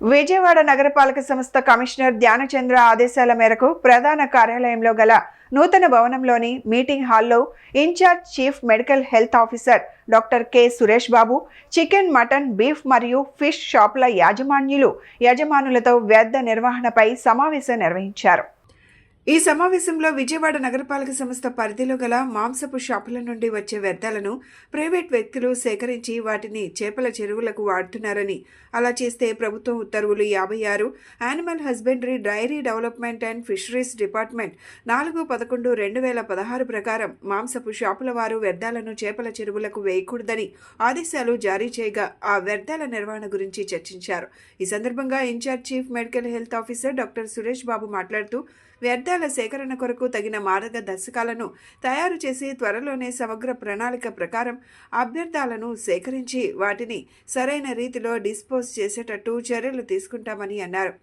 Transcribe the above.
విజయవాడ నగరపాలక సంస్థ కమిషనర్ ధ్యానచంద్ర ఆదేశాల మేరకు ప్రధాన కార్యాలయంలో గల నూతన భవనంలోని మీటింగ్ హాల్లో incharge chief medical health officer doctor K Suresh Babu chicken mutton beef మరియు ఫిష్ షాపుల యాజమాన్యులు యజమానులతో వ్యర్థ నిర్వహణపై సమావేశం నిర్వహించారు. ఈ సమావేశంలో విజయవాడ నగరపాలక సంస్థ పరిధిలో గల మాంసపు షాపుల నుండి వచ్చే వ్యర్థాలను ప్రైవేట్ వ్యక్తులు సేకరించి వాటిని చేపల చెరువులకు వాడుతున్నారని అలా చేస్తే ప్రభుత్వం ఉత్తర్వులు యాభై ఆరు animal husbandry dairy development and fisheries department నాలుగు పదకొండు రెండు వేల పదహారు ప్రకారం మాంసపు షాపుల వారు వ్యర్థాలను చేపల చెరువులకు వేయకూడదని ఆదేశాలు జారీ చేయగా ఆ వ్యర్థాల నిర్వహణ గురించి చర్చించారు. ఈ సందర్భంగా incharge chief medical health officer doctor Suresh Babu మాట్లాడుతూ వ్యర్థాల సేకరణ కొరకు తగిన మార్గదర్శకాలను తయారు చేసి త్వరలోనే సమగ్ర ప్రణాళిక ప్రకారం అభ్యర్థాలను సేకరించి వాటిని సరైన రీతిలో డిస్పోజ్ చేసేటట్టు చర్యలు తీసుకుంటామని అన్నారు.